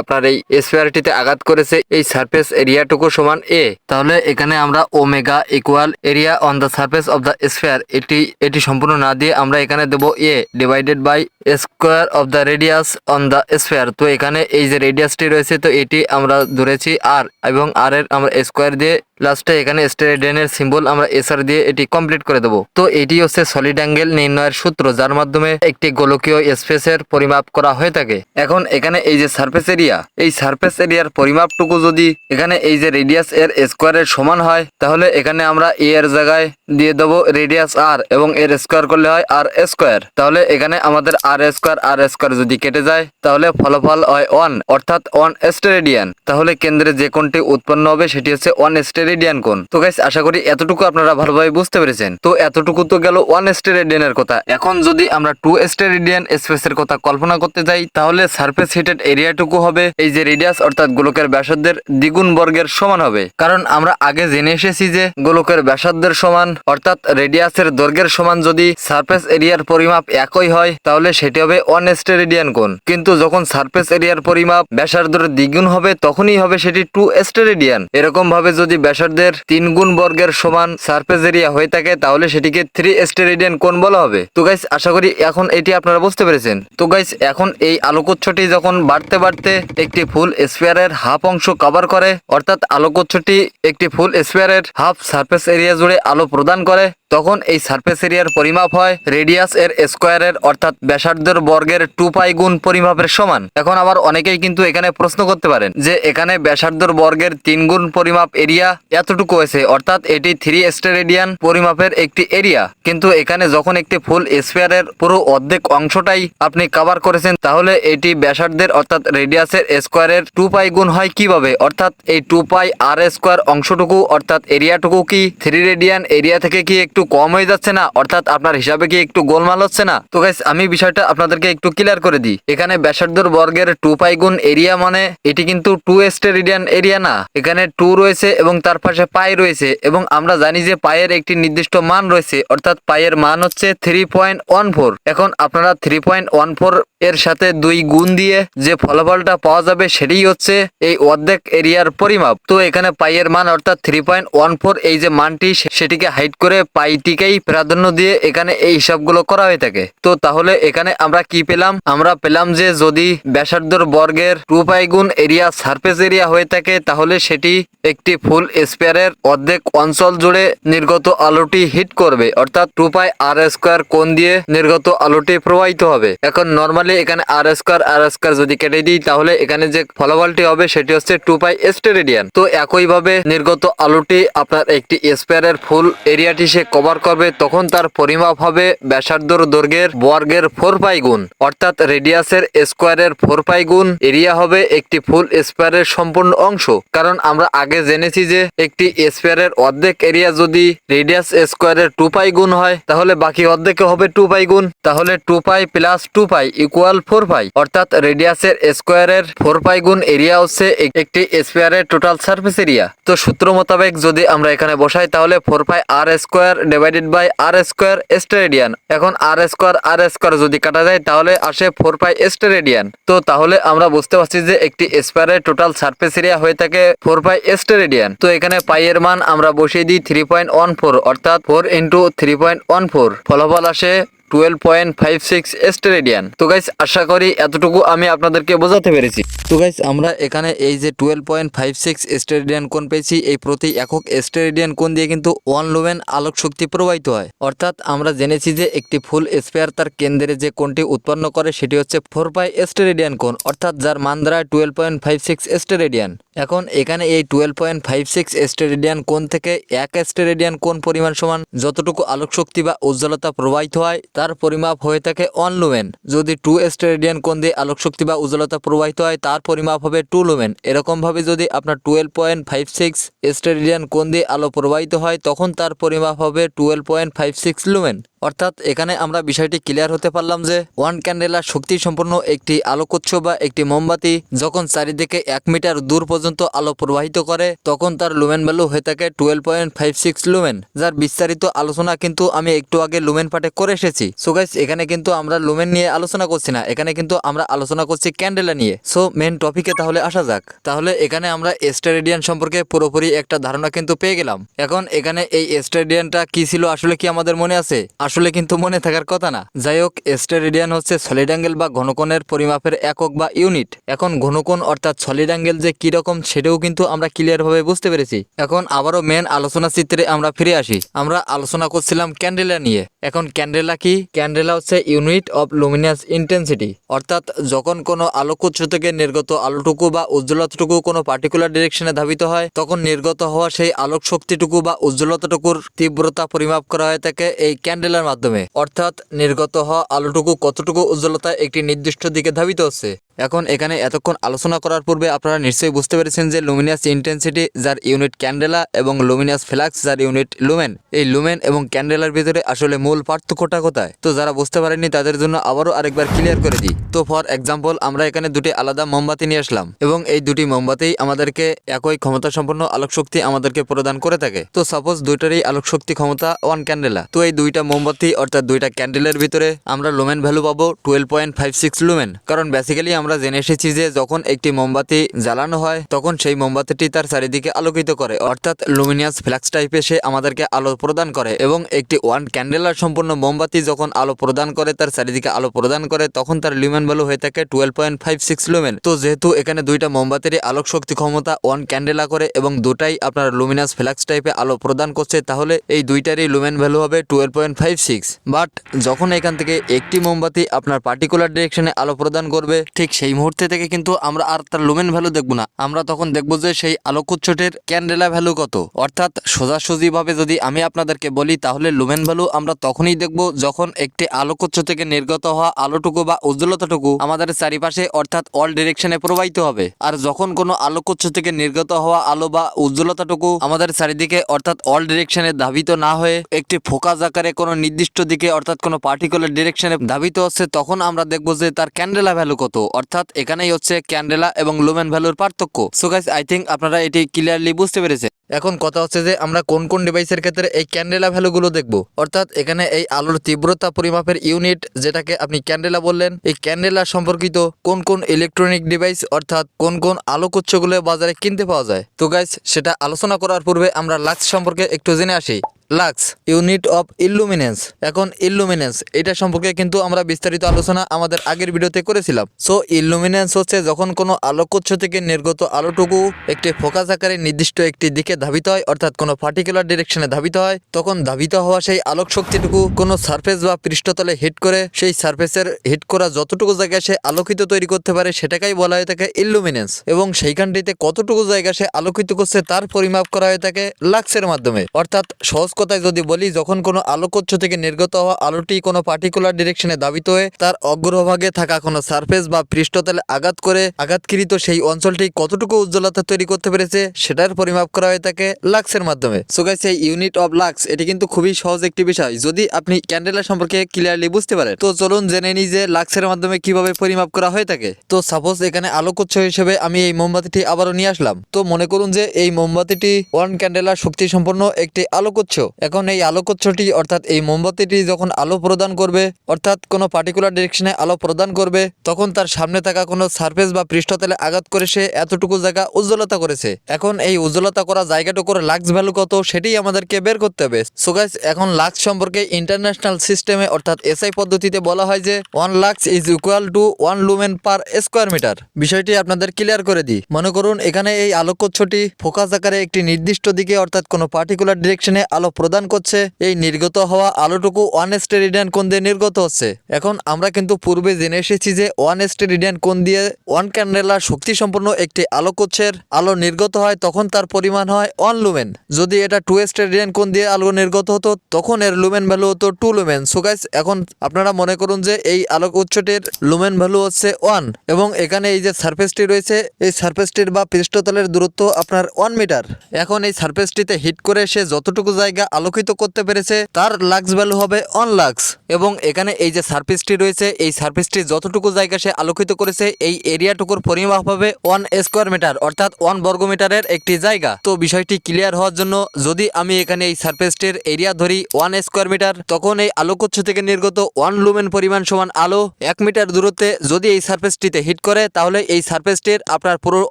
আপনার এই স্ফিয়ারটিতে আঘাত করেছে, এই সারফেস এরিয়াটুকু সমান এ তাহলে এখানে আমরা omega equal area on the surface of the sphere এটি এটি সম্পূর্ণ না দিয়ে আমরা এখানে দেবো A divided by square of the radius on the sphere তো এখানে এই যে রেডিয়াসটি রয়েছে, তো এটি আমরা ধরেছি আর এবং আর এর আমরা স্কোয়ার দিয়ে লাস্টে এখানে স্টেরেডিয়ানের সিম্বল আমরা এসআর দিয়ে এটি কমপ্লিট করে দেবো। তো এটি হচ্ছে সলিড অ্যাঙ্গেল নির্ণয়ের সূত্র, যার মাধ্যমে একটি গোলকীয় স্পেসের পরিমাপ করা হয়ে থাকে। এখন এখানে এই যে সারফেস এরিয়া এই সারফেস এরিয়ার পরিমাপটুকু যদি এখানে এই যে রেডিয়াস এর স্কোয়ারের সমান হয়, তাহলে এখানে আমরা এ এর জায়গায় দিয়ে দেবো রেডিয়াস আর এবং এর স্কোয়ার করলে হয় আর স্কোয়ার তাহলে এখানে আমাদের আর স্কোয়ার আর স্কোয়ার যদি কেটে যায়, তাহলে ফলাফল হয় ওয়ান অর্থাৎ ওয়ান স্টেরেডিয়ান তাহলে কেন্দ্রে যে কোনটি উৎপন্ন হবে, সেটি হচ্ছে ওয়ান স্টেরেডিয়ান কোণ তো গাইস আশা করি এতটুকু আপনারা ভালোভাবে বুঝতে পেরেছেন। তো এতটুকু তো গেল ওয়ান স্টেরেডিয়ানের কথা। এখন যদি আমরা টু স্টেরেডিয়ান স্পেসের কথা কল্পনা করতে যাই, তাহলে সারফেস হিটেড এরিয়াটুকু হবে। এই যে রেডিয়াস অর্থাৎ গোলকের ব্যাসার্ধের দ্বিগুণ বর্গের সমান হবে। কারণ আমরা আগে জেনে এসেছি যে গোলকের ব্যাসার্ধের সমান, অর্থাৎ রেডিয়াসের দৈর্ঘ্যের সমান যদি সারফেস এরিয়ার পরিমাপ একই হয়, তাহলে সেটি হবে ওয়ান স্টেরেডিয়ান কোণ। কিন্তু যখন সারফেস এরিয়ার পরিমাপ ব্যাসার্ধের দ্বিগুণ হবে, তখনই হবে সেটি টু স্টেরেডিয়ান এরকম ভাবে যদি ব্যাসার্ধের তিন গুণ বর্গের সমান সারফেস এরিয়া হয়ে থাকে, তাহলে সেটিকে থ্রি স্টেরেডিয়ান কোণ বলা হবে। তো গাইস আশা করি এখন এটি আপনারা বুঝতে পেরেছেন। তো গাইস এখন এই আলোকোচ্ছটি যখন বাড়তে বাড়তে একটি ফুল স্পেয়ারের হাফ অংশ কভার করে, অর্থাৎ আলোকোচ্ছটি একটি ফুল স্পেয়ারের হাফ সারফেস এরিয়া জুড়ে আলো প্রদান করে, তখন এই সারফেস এরিয়ার পরিমাপ হয় রেডিয়াস এর স্কোয়ারের অর্থাৎ ব্যাসার্ধের বর্গের টু পাই গুণ পরিমাপের সমান। এখন আবার অনেকেই কিন্তু এখানে প্রশ্ন করতে পারেন যে এখানে ব্যাসার্ধর বর্গের তিন গুণ পরিমাপ এরিয়া এতটুকু হয়েছে। অর্থাৎ এটি থ্রি স্টেরেডিয়ান পরিমাপের একটি এরিয়া কিন্তু এখানে যখন একটি ফুল স্পেয়ারের পুরো অর্ধেক অংশটাই আপনি কভার করেছেন, তাহলে এটি ব্যাসার্ধের অর্থাৎ রেডিয়াসের স্কোয়ারের টু পাই গুণ হয় কীভাবে? অর্থাৎ এই টু পাই আর স্কোয়ার অংশটুকু, অর্থাৎ এরিয়াটুকু কি থ্রি রেডিয়ান এরিয়া থেকে কি একটু কম হয়ে যাচ্ছে না? অর্থাৎ আপনার হিসাবে কি একটু গোলমাল হচ্ছে না? তো গাইস আমি বিষয়টা আপনাদেরকে একটু ক্লিয়ার করে দিই। এখানে ব্যাসার্ধর বর্গের টু পাই গুণ এরিয়া মানে এটি কিন্তু টু স্টেরিডিয়ান এরিয়া না। এখানে টু রয়েছে এবং তার পাশে পাই রয়েছে এবং আমরা জানি যে পায়ের একটি নির্দিষ্ট মান রয়েছে, অর্থাৎ পায়ের মান হচ্ছে থ্রি পয়েন্ট ওয়ান ফোর এখন আপনারা থ্রি পয়েন্ট ওয়ান ফোর এর সাথে দুই গুণ দিয়ে যে ফলাফলটা পাওয়া যাবে সেটি হচ্ছে এই অর্ধেক এরিয়ার পরিমাপ। তো এখানে পাইয়ের মান, অর্থাৎ থ্রি পয়েন্ট ওয়ান ফোর এই যে মানটি সেটিকে হাইট করে পাইটিকেই প্রাধান্য দিয়ে এখানে এই হিসাবগুলো করা হয়ে থাকে। তো তাহলে এখানে আমরা কি পেলাম? আমরা পেলাম যে যদি ব্যাসার্ধর বর্গের টু পাই গুণ এরিয়া সারফেস এরিয়া হয়ে থাকে, তাহলে সেটি একটি ফুল স্পেয়ারের অর্ধেক অঞ্চল জুড়ে নির্গত আলোটি হিট করবে, অর্থাৎ টু পাই আর স্কোয়ার কোণ দিয়ে নির্গত আলোটি প্রবাহিত হবে। এখন নর্মালি এখানে আর স্কোয়ার আর স্কোয়ার যদি কেটে দিই, তাহলে এখানে যে ফলাফলটি হবে, সেটি হচ্ছে টু পাই স্টেরেডিয়ান। তো একইভাবে নির্গত আলোটি আপনার একটি স্পেয়ারের ফুল এরিয়াটি সে কভার করবে, তখন তার পরিমাপ হবে ব্যাসার্ধর দৈর্ঘ্যের বর্গের ফোর পাই গুণ, অর্থাৎ রেডিয়াসের স্কোয়ারের ফোর পাই গুণ। এরিয়া হবে একটি ফুল স্পেয়ারের সম্পূর্ণ অংশ। কারণ আমরা আগে জেনেছি যে একটি স্পেয়ারের অর্ধেক এরিয়া যদি রেডিয়াস স্কোয়ারের টু পাই গুণ হয়, তাহলে বাকি অর্ধেকে হবে টু পাই গুণ। তাহলে two pi plus two pi equal four pi অর্থাৎ রেডিয়াসের স্কোয়ারের ফোর পাই গুণ এরিয়া হচ্ছে এক- একটি স্পেয়ারের টোটাল সারফেস এরিয়া তো সূত্র মোতাবেক যদি আমরা এখানে বসাই, তাহলে four pi R square divided by R square steradian এখন আর স্কোয়ার আর স্কোয়ার যদি কাটা যায়, তাহলে আসে ফোর পাই স্টেরেডিয়ান তো তাহলে আমরা বুঝতে পারছি যে একটি স্পেয়ারের টোটাল সারফেস এরিয়া হয়ে থাকে ফোর পাই স্টেরেডিয়ান তো এখানে পাইয়ের মান আমরা বসিয়ে দিই থ্রি পয়েন্ট ওয়ান ফোর অর্থাৎ four into three point one four ফলাফল আসে twelve point five six steradian তো গাইস আশা করি এতটুকু আমি আপনাদেরকে বোঝাতে পেরেছি। তো গাইস আমরা এখানে এই যে twelve point five six steradian কোণ পেয়েছি, এই প্রতি একক স্টেরেডিয়ান কোণ দিয়ে কিন্তু ওয়ান লুমেন আলোক শক্তি প্রবাহিত হয়। অর্থাৎ আমরা জেনেছি যে একটি ফুল স্পেয়ার তার কেন্দ্রে যে কোণটি উৎপন্ন করে, সেটি হচ্ছে ফোর পাই স্টেরেডিয়ান কোণ, অর্থাৎ যার মান দাঁড়ায় twelve point five six steradian এখন এখানে এই twelve point five six steradian কোণ থেকে এক স্টেরেডিয়ান কোণ পরিমাণ সমান, যতটুকু আলোক শক্তি বা উজ্জ্বলতা প্রবাহিত হয় তার পরিমাপ হয়ে থাকে ওয়ান লুমেন। যদি টু স্টেডিয়ান কোন দিয়ে আলোকশক্তি বা উজ্জ্বলতা প্রবাহিত হয়, তার পরিমাপ হবে টু লুমেন। এরকমভাবে যদি আপনার twelve point five six steradian কোন দিয়ে আলো প্রবাহিত হয়, তখন তার পরিমাপ হবে twelve point five six lumen. অর্থাৎ এখানে আমরা বিষয়টি ক্লিয়ার হতে পারলাম যে ওয়ান ক্যান্ডেলার শক্তি সম্পন্ন একটি আলোকোৎস বা একটি মোমবাতি যখন চারিদিকে এক মিটার দূর পর্যন্ত আলো প্রবাহিত করে, তখন তার লুমেন ভ্যালু হয়ে থাকে twelve point five six lumen যার বিস্তারিত আলোচনা কিন্তু আমি একটু আগে লুমেন পাঠে করে এসেছি। সো গাইস এখানে কিন্তু আমরা লুমেন নিয়ে আলোচনা করছি না, এখানে কিন্তু আমরা আলোচনা করছি ক্যান্ডেলা নিয়ে। সো মেন টপিকে তাহলে আসা যাক। তাহলে এখানে আমরা স্টেরেডিয়ান সম্পর্কে পুরোপুরি একটা ধারণা কিন্তু পেয়ে গেলাম। এখন এখানে এই স্টেরেডিয়ানটা কি ছিল, আসলে কি আমাদের মনে আছে? আসলে কিন্তু মনে থাকার কথা না। যাই হোক স্টেরেডিয়ান হচ্ছে সলিড অ্যাঙ্গেল বা ঘনকোণের পরিমাপের একক বা ইউনিট এখন ঘনকোণ অর্থাৎ সলিড অ্যাঙ্গেল যে কি রকম সেটাও কিন্তু আমরা ক্লিয়ারভাবে বুঝতে পেরেছি। এখন আবারও মেন আলোচনা চিত্রে আমরা ফিরে আসি। আমরা আলোচনা করছিলাম ক্যান্ডেলা নিয়ে। এখন ক্যান্ডেলা কি? ক্যান্ডেলা হচ্ছে ইউনিট অফ লুমিনাস ইন্টেন্সিটি অর্থাৎ যখন কোনো আলোকোৎস থেকে নির্গত আলোটুকু বা উজ্জ্বলতাটুকু কোনো পার্টিকুলার ডিরেকশনে ধাবিত হয়, তখন নির্গত হওয়া সেই আলোক শক্তিটুকু বা উজ্জ্বলতাটুকুর তীব্রতা পরিমাপ করা হয়ে থাকে এই ক্যান্ডেলার মাধ্যমে। অর্থাৎ নির্গত হওয়া আলোটুকু কতটুকু উজ্জ্বলতা একটি নির্দিষ্ট দিকে ধাবিত হচ্ছে? এখন এখানে এতক্ষণ আলোচনা করার পূর্বে আপনারা নিশ্চয়ই বুঝতে পেরেছেন যে লুমিনাস ইন্টেন্সিটি, যার ইউনিট ক্যান্ডেলা এবং লুমিনাস ফ্লাক্স, যার ইউনিট লুমেন। এই লুমেন এবং ক্যান্ডেলার ভিতরে আসলে মূল পার্থক্যটা কোথায়? তো যারা বুঝতে পারেননি তাদের জন্য আবারও আরেকবার ক্লিয়ার করে দিই। তো ফর এক্সাম্পল আমরা এখানে দুটি আলাদা মোমবাতি নিয়ে আসলাম এবং এই দুটি মোমবাতি আমাদেরকে একই ক্ষমতা সম্পন্ন আলোক শক্তি আমাদেরকে প্রদান করে থাকে। তো সাপোজ দুইটারই আলোক শক্তি ক্ষমতা ওয়ান ক্যান্ডেলা তো এই দুইটা মোমবাতি অর্থাৎ দুইটা ক্যান্ডেলের ভিতরে আমরা লুমেন ভ্যালু পাবো twelve point five six lumen কারণ বেসিক্যালি আমরা জেনে এসেছি যে যখন একটি মোমবাতি জ্বালানো হয়, তখন সেই মোমবাতিটি তার চারিদিকে আলোকিত করে। অর্থাৎ লুমিনিয়াস ফ্ল্যাক্স টাইপে সে আমাদেরকে আলো প্রদান করে এবং একটি ওয়ান ক্যান্ডেলার সম্পূর্ণ মোমবাতি যখন আলো প্রদান করে, তার চারিদিকে আলো প্রদান করে, তখন তার লুমেন ভ্যালু হয়ে থাকে twelve point five six lumen তো যেহেতু এখানে দুইটা মোমবাতির আলোক শক্তি ক্ষমতা ওয়ান ক্যান্ডেলা করে এবং দুটাই আপনার লুমিনাস ফ্ল্যাক্স টাইপে আলো প্রদান করছে, তাহলে এই দুইটারই লুমেন ভ্যালু হবে twelve point five six but যখন এখান থেকে একটি মোমবাতি আপনার পার্টিকুলার ডিরেকশনে আলো প্রদান করবে, ঠিক সেই মুহূর্তে থেকে কিন্তু আমরা আর তার লুমেন ভ্যালু দেখব না। আমরা তখন দেখব যে সেই আলোকোৎসটের ক্যান্ডেলা ভ্যালু কত। অর্থাৎ সোজাসুজি ভাবে যদি আমি আপনাদেরকে বলি, তাহলে লুমেন ভ্যালু আমরা তখনই দেখব যখন একটি আলোকোৎস থেকে নির্গত হওয়া আলোটুকু বা উজ্জ্বলতাটুকু আমাদের চারিপাশে অর্থাৎ অল ডিরেকশনে প্রবাহিত হবে। আর যখন কোনো আলোকোৎস থেকে নির্গত হওয়া আলো বা উজ্জ্বলতাটুকু আমাদের চারিদিকে অর্থাৎ অল ডিরেকশনে ধাবিত না হয়ে একটি ফোকাস আকারে কোনো নির্দিষ্ট দিকে অর্থাৎ কোনো পার্টিকুলার ডিরেকশনে ধাবিত হচ্ছে, তখন আমরা দেখব যে তার ক্যান্ডেলা ভ্যালু কত। অর্থাৎ এখানেই হচ্ছে ক্যান্ডেলা এবং লুমেন ভ্যালুর পার্থক্য। সো গাইস আই থিঙ্ক আপনারা এটি ক্লিয়ারলি বুঝতে পেরেছে এখন কথা হচ্ছে যে আমরা কোন কোন ডিভাইসের ক্ষেত্রে এই ক্যান্ডেলা ভ্যালুগুলো দেখব। অর্থাৎ এখানে এই আলোর তীব্রতা পরিমাপের ইউনিট যেটাকে আপনি ক্যান্ডেলা বললেন, এই ক্যান্ডেলা সম্পর্কিত কোন কোন ইলেকট্রনিক ডিভাইস অর্থাৎ কোন কোন আলোক উৎসগুলো বাজারে কিনতে পাওয়া যায়। তো গাইস সেটা আলোচনা করার পূর্বে আমরা লাক্স সম্পর্কে একটু জেনে আসি। Lux, unit of illuminance. এখন ইলুমিনেন্স, এটা সম্পর্কে কিন্তু আমরা বিস্তারিত আলোচনা আমাদের আগের ভিডিওতে করেছিলাম। সো ইলুমিনেন্স হচ্ছে যখন কোনো আলোকোৎস থেকে নির্গত আলোটুকু একটি ফোকাস আকারে নির্দিষ্ট একটি দিকে ধাবিত হয়, অর্থাৎ কোনো পার্টিকুলার ডিরেকশনে ধাবিত হয়, তখন ধাবিত হওয়া সেই আলোক শক্তিটুকু কোনো সারফেস বা পৃষ্ঠতলে হিট করে, সেই সারফেসের হিট করা যতটুকু জায়গায় সে আলোকিত তৈরি করতে পারে, সেটাকেই বলা হয়ে থাকে ইলুমিনেন্স। এবং সেইখানটিতে কতটুকু জায়গা সে আলোকিত করছে, তার পরিমাপ করা হয়ে থাকে লাক্সের মাধ্যমে। অর্থাৎ সহজ কথায় যদি বলি, যখন কোনো আলোকোৎস থেকে নির্গত হওয়া আলোটি কোনো পার্টিকুলার ডিরেকশনে ধাবিত হয়ে তার অগ্রভাগে থাকা কোনো সারফেস বা পৃষ্ঠতলে আঘাত করে আঘাতকৃত সেই অঞ্চলটি কতটুকু উজ্জ্বলতা তৈরি করতে পেরেছে, সেটার পরিমাপ করা হয়ে থাকে লাক্সের মাধ্যমে। সো এই ইউনিট অফ লাক্স এটি কিন্তু খুবই সহজ একটি বিষয়। যদি আপনি ক্যান্ডেলা সম্পর্কে ক্লিয়ারলি বুঝতে পারেন, তো চলুন জেনে নিই যে লাক্সের মাধ্যমে কীভাবে পরিমাপ করা হয়ে থাকে তো সাপোজ এখানে আলোকোৎস হিসেবে আমি এই মোমবাতিটি আবারও নিয়ে আসলাম। তো মনে করুন যে এই মোমবাতিটি ওয়ান ক্যান্ডেলা শক্তি সম্পন্ন একটি আলোকোৎস এখন এই আলোকোৎসটি অর্থাৎ এই মোমবাতিটি যখন আলো প্রদান করবে, অর্থাৎ কোনো পার্টিকুলার ডিরেকশনে আলো প্রদান করবে, তখন তার সামনে থাকা কোনো সারফেস বা পৃষ্ঠতলে আঘাত করে সে এতটুকু জায়গা উজ্জ্বলতা করেছে। এখন এই উজ্জ্বলতা করা জায়গাটুকুর লাক্স ভ্যালু কত সেটি আমাদেরকে বের করতে হবে। সো গাইস এখন লাক্স সম্পর্কে ইন্টারন্যাশনাল সিস্টেমে অর্থাৎ এসআই পদ্ধতিতে বলা হয় যে one lux is equal to one lumen per square metre বিষয়টি আপনাদের ক্লিয়ার করে দিই। মনে করুন, এখানে এই আলোকোৎসটি ফোকাস আকারে একটি নির্দিষ্ট দিকে, অর্থাৎ কোনো পার্টিকুলার ডিরেকশনে আলো প্রদান করছে। এই নির্গত হওয়া আলোটুকু ওয়ান স্টেরিডিয়ান কোণ দিয়ে নির্গত হচ্ছে। এখন আমরা কিন্তু পূর্বে জেনে এসেছি যে ওয়ান স্টেরিডিয়ান কোণ দিয়ে ওয়ান ক্যান্ডেলার শক্তি সম্পন্ন একটি আলোকোচ্ছের আলো নির্গত হয়, তখন তার পরিমাণ হয় ওয়ান লুমেন যদি এটা টু স্টেরিডিয়ান কোণ দিয়ে আলো নির্গত হতো, তখন এর লুমেন ভ্যালু হতো টু লুমেন সো গাইস এখন আপনারা মনে করুন যে এই আলোক উৎসটির লুমেন ভ্যালু হচ্ছে ওয়ান এবং এখানে এই যে সারফেসটি রয়েছে, এই সারফেসটির বা পৃষ্ঠতলের দূরত্ব আপনার ওয়ান মিটার এখন এই সারফেসটিতে হিট করে সে যতটুকু জায়গা আলোকিত করতে পেরেছে, তার লাক্স ভ্যালু হবে অন লাক্স এবং এখানে এই যে সার্ফেসটি রয়েছে, এই সার্ফেসটি যতটুকু জায়গা সে আলোকিত করেছে, এই এরিয়াটুকুর পরিমাপ হবে ওয়ান স্কোয়ার মিটার অর্থাৎ ওয়ান বর্গমিটারের একটি জায়গা। তো বিষয়টি ক্লিয়ার হওয়ার জন্য যদি আমি এখানে এই সার্ফেসটির এরিয়া ধরি ওয়ান স্কোয়ার মিটার তখন এই আলোকচ্ছ থেকে নির্গত ওয়ান লুমেন পরিমাণ সমান আলো এক মিটার দূরত্বে যদি এই সার্ফেসটিতে হিট করে, তাহলে এই সার্ফেসটির আপনার পুরো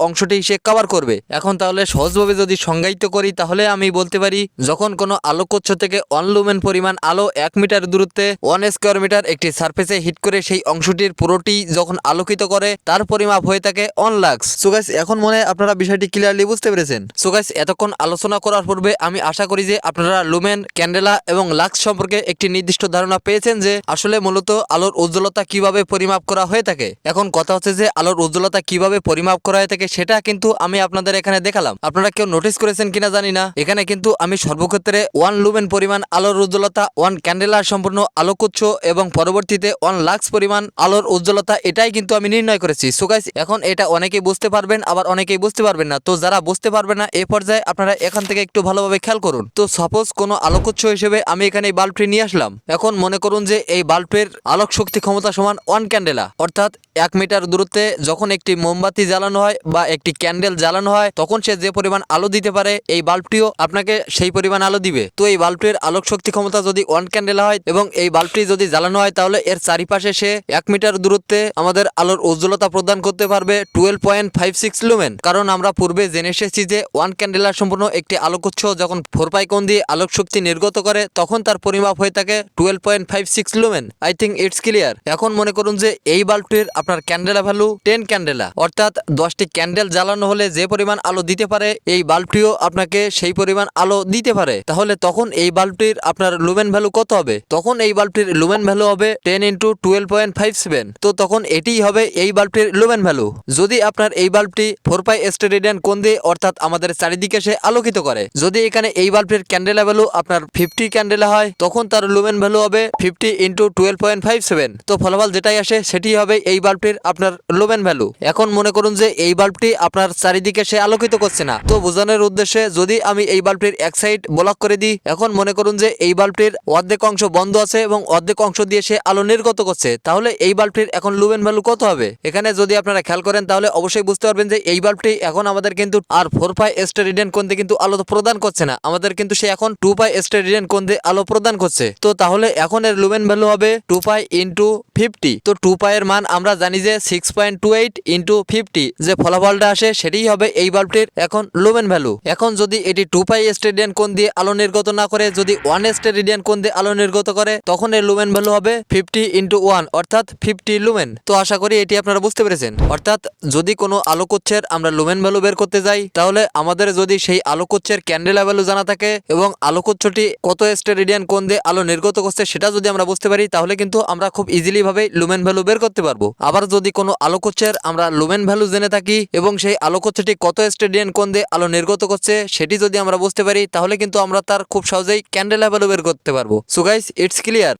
অংশটি সে কভার করবে। এখন তাহলে সহজভাবে যদি সংজ্ঞায়িত করি, তাহলে আমি বলতে পারি, যখন কোনো আলোকচ্ছ থেকে ওয়ান লুমেন পরিমাণ আলো এক মিটার দূরত্বে, ওয়ান স্কোয়ার মিটার একটি সার্ফেসে হিট করে সেই অংশটির পুরোটি যখন আলোকিত করে, তার পরিমাপ হয়ে থাকে অন লাক্স সো গাইস এখন মনে হয় আপনারা বিষয়টি ক্লিয়ারলি বুঝতে পেরেছেন। সো গাইস এতক্ষণ আলোচনা করার পূর্বে আমি আশা করি যে আপনারা লুমেন, ক্যান্ডেলা এবং লাক্স সম্পর্কে একটি নির্দিষ্ট ধারণা পেয়েছেন যে আসলে মূলত আলোর উজ্জ্বলতা কীভাবে পরিমাপ করা হয়ে থাকে। এখন কথা হচ্ছে যে আলোর উজ্জ্বলতা কীভাবে পরিমাপ করা হয়ে থাকে সেটা কিন্তু আমি আপনাদের এখানে দেখালাম। আপনারা কেউ নোটিস করেছেন কিনা জানি না। এখানে কিন্তু আমি সর্বক্ষেত্রে ওয়ান লুমেন পরিমাণ আলোর উজ্জ্বলতা, ওয়ান ক্যান্ডেলার সম্পূর্ণ আলোকোচ্ছ এবং পরবর্তীতে ওয়ান লাক্স পরিমাণ আলোর উজ্জ্বলতা, এটাই কিন্তু আমি নির্ণয় করেছি। সো গাইস এখন এটা অনেকেই বুঝতে পারবেন, আবার অনেকেই বুঝতে পারবেন না। তো যারা বুঝতে পারবে না এ পর্যায়ে আপনারা এখান থেকে একটু ভালোভাবে খেয়াল করুন। তো সাপোজ কোনো আলোকোচ্ছ হিসেবে আমি এখানে এই বাল্বটি নিয়ে আসলাম। এখন মনে করুন যে এই বাল্বের আলোক শক্তি ক্ষমতা সমান ওয়ান ক্যান্ডেলা। অর্থাৎ এক মিটার দূরত্বে যখন একটি মোমবাতি জ্বালানো হয় বা একটি ক্যান্ডেল জ্বালানো হয়, তখন সে যে পরিমাণ আলো দিতে পারে, এই বাল্বটিও আপনাকে সেই পরিমাণ আলো দিবে। তো এই বাল্বটির আলোক শক্তি ক্ষমতা যদি ওয়ান ক্যান্ডেল হয় এবং এই বাল্বটি যদি জ্বালানো হয়, তাহলে এর চারিপাশে সে এক মিটার দূরত্বে আমাদের আলোর উজ্জ্বলতা প্রদান করতে পারবে twelve point five six lumen কারণ আমরা পূর্বে জেনে এসেছি যে ওয়ান ক্যান্ডেলার সম্পূর্ণ একটি আলোকোচ্ছ যখন ফোর কোণ দিয়ে আলোক শক্তি নির্গত করে, তখন তার পরিমাপ হয়ে থাকে twelve point five six lumen I think it's clear এখন মনে করুন যে এই বাল্বটির আপনার ক্যান্ডেলা ভ্যালু টেন ক্যান্ডেলা অর্থাৎ দশটি ক্যান্ডেল জ্বালানো হলে যে পরিমাণ আলো দিতে পারে, এই বাল্বটিও আপনাকে সেই পরিমাণ আলো দিতে পারে। তাহলে তখন এই বাল্বটির আপনার লুমেন ভ্যালু কত হবে? তখন এই বাল্বটির লুমেন ভ্যালু হবে ten into twelve point five seven তো তখন এটিই হবে এই বাল্বটির লুমেন ভ্যালু যদি আপনার এই বাল্বটি ফোর পাই স্টেডিয়ান কোন দিয়ে অর্থাৎ আমাদের চারিদিকে সে আলোকিত করে, যদি এখানে এই বাল্বটির ক্যান্ডেলা ভ্যালু আপনার ফিফটি ক্যান্ডেলা হয়, তখন তার লুমেন ভ্যালু হবে fifty into twelve point five seven তো ফলাফল যেটাই আসে, সেটি হবে এই বাল্বটির আপনার লুমেন ভ্যালু এখন মনে করুন যে এই বাল্বটি আপনার চারিদিকে সে আলোকিত করছে না। তো বোঝানোর উদ্দেশ্যে যদি আমি এই বাল্বটির এক সাইড ব্লক করে দিই এখন মনে করুন যে এই বাল্বটির অর্ধেক অংশ বন্ধ আছে এবং অর্ধেক অংশ দিয়ে সে আলো নির্গত করছে। তাহলে এই বাল্বটির এখন লুমেন ভ্যালু কত হবে? এখানে যদি আপনারা খেয়াল করেন, তাহলে অবশ্যই বুঝতে পারবেন যে এই বাল্বটি এখন আমাদের কিন্তু আর ফোর পাই স্টেরিডিয়ান কোন দিয়ে কিন্তু আলো প্রদান করছে না। আমাদের কিন্তু সে এখন টু পাই স্টেরিডিয়ান কোন দিয়ে আলো প্রদান করছে। তো তাহলে এখন এর লুমেন ভ্যালু হবে টু পাই ইন্টু ফিফটি তো টু পাই এর মান আমরা জানি যে six point two eight into fifty যে ফলাফলটা আসে, সেটাই হবে এই বাল্বটির এখন লুমেন ভ্যালু এখন যদি এটি টু পাই স্টেডিয়ান কোন দিয়ে আলো নির্গত না করে যদি ওয়ান স্টেডিয়ান কোন দিয়ে আলো নির্গত করে, তখন এর লুমেন ভ্যালু হবে ফিফটি ইন্টু ওয়ান অর্থাৎ ফিফটি লুমেন তো আশা করি এটি আপনারা বুঝতে পেরেছেন। অর্থাৎ যদি কোনো আলোকচ্ছের আমরা লুমেন ভ্যালু বের করতে যাই, তাহলে আমাদের যদি সেই আলোকচ্ছের ক্যান্ডেলা ভ্যালু জানা থাকে এবং আলোকচ্ছটি কত স্টেরিডিয়ান কোন দিয়ে আলো নির্গত করছে সেটা যদি আমরা বুঝতে পারি, তাহলে কিন্তু আমরা খুব ইজিলি ভাবে লুমেন ভ্যালু বের করতে পারব। আবার যদি কোনো আলোকচ্ছের আমরা লুমেন ভ্যালু জেনে থাকি এবং সেই আলোকচ্ছটি কত স্টেডিয়ান কোন দিয়ে আলো নির্গত করছে, সেটি যদি আমরা বুঝতে পারি, তাহলে কিন্তু আমরা তার খুব সহজেই ক্যান্ডেল অ্যাভেলও বের করতে পারব। সো গাইস ইটস ক্লিয়ার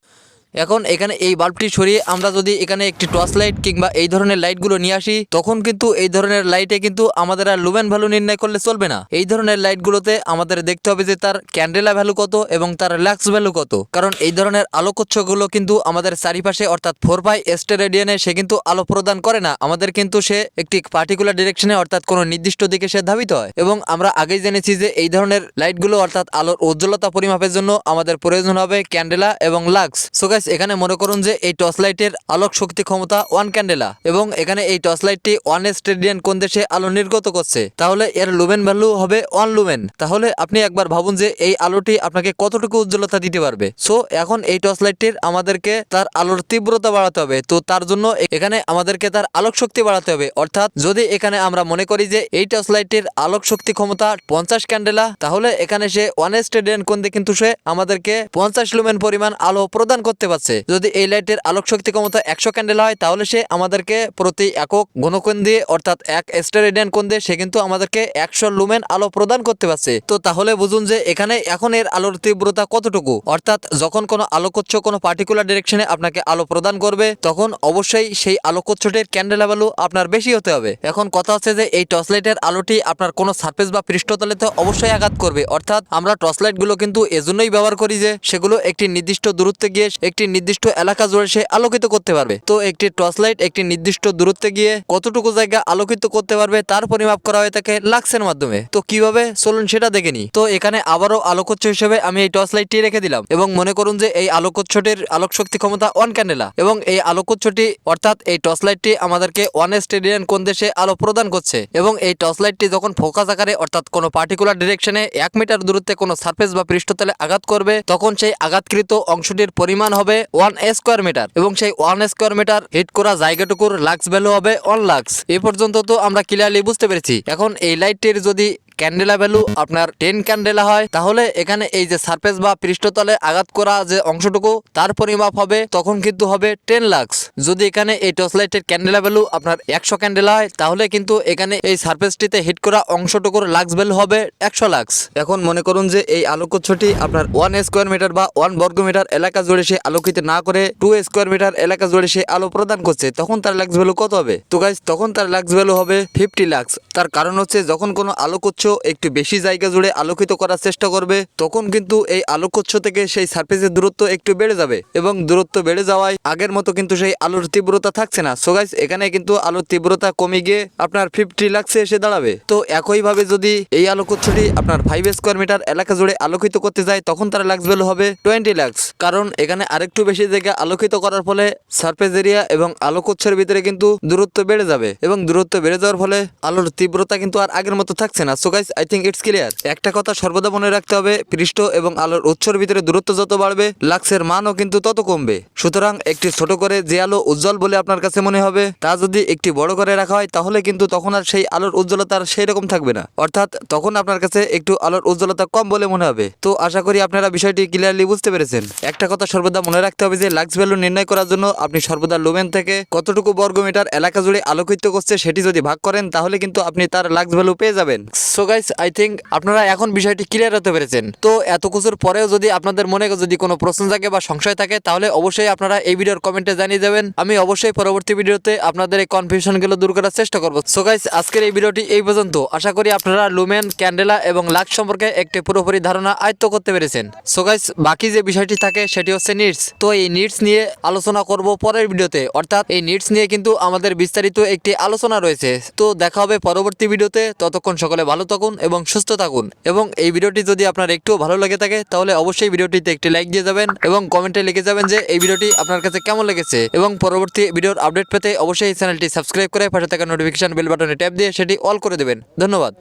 এখন এখানে এই বাল্বটি সরিয়ে আমরা যদি এখানে একটি টর্চ লাইট কিংবা এই ধরনের লাইটগুলো নিয়ে আসি, তখন কিন্তু এই ধরনের লাইটে কিন্তু আমাদের আর লুমেন ভ্যালু নির্ণয় করলে চলবে না। এই ধরনের লাইটগুলোতে আমাদের দেখতে হবে যে তার ক্যান্ডেলা ভ্যালু কত এবং তার ল্যাক্স ভ্যালু কত। কারণ এই ধরনের আলোকোচ্ছগুলো কিন্তু আমাদের চারিপাশে অর্থাৎ ফোর বাই স্টেরেডিয়ানে সে কিন্তু আলো প্রদান করে না। আমাদের কিন্তু সে একটি পার্টিকুলার ডিরেকশনে অর্থাৎ কোনো নির্দিষ্ট দিকে সে ধাবিত হয়। এবং আমরা আগেই জেনেছি যে এই ধরনের লাইটগুলো অর্থাৎ আলোর উজ্জ্বলতা পরিমাপের জন্য আমাদের প্রয়োজন হবে ক্যান্ডেলা এবং লাক্স সো গাইস, এখানে মনে করুন যে এই টর্চ লাইটের আলোক শক্তি ক্ষমতা ওয়ান ক্যান্ডেলা এবং এখানে এই টর্চ লাইটটি ওয়ান স্টেডিয়ান কোন দেশে আলো নির্গত করছে? তাহলে এর লুমেন ভ্যালু হবে ওয়ান লুমেন। তাহলে আপনি একবার ভাবুন যে এই আলোটি আপনাকে কতটুকু উজ্জ্বলতা দিতে পারবে। সো, এখন এই টর্চ লাইটটির আমাদেরকে তার আলোর তীব্রতা বাড়াতে হবে। তো তার জন্য এখানে আমাদেরকে তার আলোক শক্তি বাড়াতে হবে। অর্থাৎ যদি এখানে আমরা মনে করি যে এই টর্চ লাইটটির আলোক শক্তি ক্ষমতা পঞ্চাশ ক্যান্ডেলা, তাহলে এখানে সে ওয়ান স্টেডিয়ান কোন কিন্তু সে আমাদেরকে পঞ্চাশ লুমেন পরিমাণ আলো প্রদান করতে পারবে। পাচ্ছে। যদি এই লাইটের আলোক শক্তি ক্ষমতা একশো ক্যান্ডেল হয়, তাহলে সে আমাদেরকে প্রতি একক ঘনকোণ দিয়ে, অর্থাৎ এক স্টেরেডিয়ান কোণ দিয়ে, সে কিন্তু আমাদেরকে একশো লুমেন আলো প্রদান করতে পারছে। তো তাহলে বুঝুন যে, এখানে এখন এর আলোর তীব্রতা কতটুকু? অর্থাৎ যখন কোনো আলোকচ্ছ কোনো পার্টিকুলার ডিরেকশনে আপনাকে আলো প্রদান করবে, তখন অবশ্যই সেই আলোকচ্ছটির ক্যান্ডেল ভ্যালু আপনার বেশি হতে হবে। এখন কথা হচ্ছে যে, এই টর্চ লাইটের আলোটি আপনার কোনো সার্ফেস বা পৃষ্ঠতলেতে অবশ্যই আঘাত করবে। অর্থাৎ আমরা টর্চ লাইটগুলো কিন্তু এজন্যই ব্যবহার করি যে, সেগুলো একটি নির্দিষ্ট দূরত্বে গিয়ে, একটি নির্দিষ্ট এলাকা জুড়ে সে আলোকিত করতে পারবে। তো একটি টর্চ লাইট, একটি নির্দিষ্ট দূরত্বে গিয়ে কতটুকু জায়গা আলোকিত করতে পারবে তার পরিমাপ করা হয়ে থাকে লাক্সের মাধ্যমে। তো কীভাবে চলুন সেটা দেখে নি তো এখানে আবারও আলোকচ্ছ হিসেবে আমি এই টর্চ লাইটটি রেখে দিলাম এবং মনে করুন যে এই আলোকচ্ছটির আলোক শক্তি ক্ষমতা ওয়ান ক্যান্ডেলা এবং এই আলোকচ্ছটি অর্থাৎ এই টর্চ লাইটটি আমাদেরকে ওয়ান স্টেডিয়ান কোন দেশে আলো প্রদান করছে এবং এই টর্চ লাইটটি যখন ফোকাস আকারে অর্থাৎ কোনো পার্টিকুলার ডিরেকশনে এক মিটার দূরত্বে কোনো সার্ফেস বা পৃষ্ঠতলে আঘাত করবে, তখন সেই আঘাতকৃত অংশটির পরিমাণ হবে ওয়ান স্কোয়ার মিটার এবং সেই ওয়ান স্কোয়ার মিটার হিট করা জায়গাটুকুর লাক্স ভ্যালু হবে ওয়ান লাক্স এ পর্যন্ত তো আমরা ক্লিয়ারলি বুঝতে পেরেছি। এখন এই লাইটটির যদি ক্যান্ডেলা ভ্যালু আপনার টেন ক্যান্ডেলা হয়, তাহলে এখানে এই যে সারফেস বা পৃষ্ঠতলে আঘাত করা যে অংশটুকু, তার পরিমাপ হবে, তখন কিন্তু হবে টেন লাক্স যদি এখানে এই টর্চ লাইটের ক্যান্ডেলা ভ্যালু আপনার একশো ক্যান্ডেলা হয়, তাহলে কিন্তু এখানে এই সারফেসটিতে হিট করা অংশটুকুর লাক্স ভ্যালু হবে একশো লাক্স এখন মনে করুন যে এই আলোকচ্ছটি আপনার ওয়ান স্কোয়ার মিটার বা ওয়ান বর্গ মিটার এলাকা জুড়ে সে আলোকিত না করে টু স্কোয়ার মিটার এলাকা জুড়ে সে আলো প্রদান করছে, তখন তার লাক্স ভ্যালু কত হবে? তো গাইজ তখন তার লাক্স ভ্যালু হবে ফিফটি লাক্স তার কারণ হচ্ছে যখন কোনো আলোকচ্ছ একটু বেশি জায়গা জুড়ে আলোকিত করার চেষ্টা করবে, তখন কিন্তু এই আলোকচ্ছ থেকে সেই সার্ফেসের দূরত্ব একটু বেড়ে যাবে এবং দূরত্ব বেড়ে যাওয়ায় আগের মতো কিন্তু সেই আলোর তীব্রতা থাকছে না। সো গাইজ এখানে কিন্তু আলোর তীব্রতা কমে গিয়ে আপনার ফিফটি লাক্সে এসে দাঁড়াবে। তো একইভাবে যদি এই আলোকচ্ছটি আপনার ফাইভ স্কোয়ার মিটার এলাকা জুড়ে আলোকিত করতে যায়, তখন তার লাক্স ভ্যালু হবে টোয়েন্টি লাক্স কারণ এখানে আরেকটু বেশি জায়গা আলোকিত করার ফলে সারফেস এরিয়া এবং আলোকচ্ছের ভিতরে কিন্তু দূরত্ব বেড়ে যাবে এবং দূরত্ব বেড়ে যাওয়ার ফলে আলোর তীব্রতা কিন্তু আর আগের মতো থাকছে না। So guys I think it's clear একটা কথা সর্বদা মনে রাখতে হবে, পৃষ্ঠ এবং আলোর উৎসর ভিতরে দূরত্ব যত বাড়বে, লাক্সের মানও কিন্তু তত কমবে। সুতরাং একটি ছোট করে যে আলো উজ্জ্বল বলে আপনার কাছে মনে হবে, তা যদি একটি বড় করে রাখা হয়, তাহলে কিন্তু তখন আর সেই আলোর উজ্জ্বলতা সেই রকম থাকবে না। অর্থাৎ তখন আপনার কাছে একটু আলোর উজ্জ্বলতা কম বলে মনে হবে। তো আশা করি আপনারা বিষয়টি ক্লিয়ারলি বুঝতে পেরেছেন। একটা কথা সর্বদা মনে রাখতে হবে যে, লাক্স ভ্যালু নির্ণয় করার জন্য আপনি সর্বদা লুমেন থেকে কতটুকু বর্গমিটার এলাকা জুড়ে আলোকিত করছে সেটি যদি ভাগ করেন, তাহলে কিন্তু আপনি তার লাক্স ভ্যালু পেয়ে যাবেন। সো গাইস আই থিঙ্ক আপনারা এখন বিষয়টি ক্লিয়ার হতে পেরেছেন। তো এত কিছুর পরেও যদি আপনাদের মনে যদি কোনো প্রশ্ন থাকে বা সংশয় থাকে, তাহলে অবশ্যই আপনারা এই ভিডিওর কমেন্টে জানিয়ে যাবেন আমি অবশ্যই পরবর্তী ভিডিওতে আপনাদের এই কনফিউশনগুলো দূর করার চেষ্টা করব। সো গাইস আজকের এই ভিডিওটি এই পর্যন্ত। আশা করি আপনারা লুমেন ক্যান্ডেলা এবং লাক্স সম্পর্কে একটি পুরোপুরি ধারণা আয়ত্ত করতে পেরেছেন। সো গাইস বাকি যে বিষয়টি থাকে, সেটি হচ্ছে নিডস তো এই নিডস নিয়ে আলোচনা করব পরের ভিডিওতে। অর্থাৎ এই নিডস নিয়ে কিন্তু আমাদের বিস্তারিত একটি আলোচনা রয়েছে। তো দেখা হবে পরবর্তী ভিডিওতে। ততক্ষণ সকলে ভালো থাকুন এবং সুস্থ থাকুন। এবং এই ভিডিওটি যদি আপনার একটুও ভালো লেগে থাকে, তাহলে অবশ্যই ভিডিওটিতে একটি লাইক দিয়ে যাবেন এবং কমেন্টে লিখে যাবেন যে এই ভিডিওটি আপনার কাছে কেমন লেগেছে। এবং পরবর্তী ভিডিওর আপডেট পেতে অবশ্যই এই চ্যানেলটি সাবস্ক্রাইব করে পাশে থাকা নোটিফিকেশন বেল বাটনে ট্যাপ দিয়ে সেটি অল করে দেবেন। ধন্যবাদ।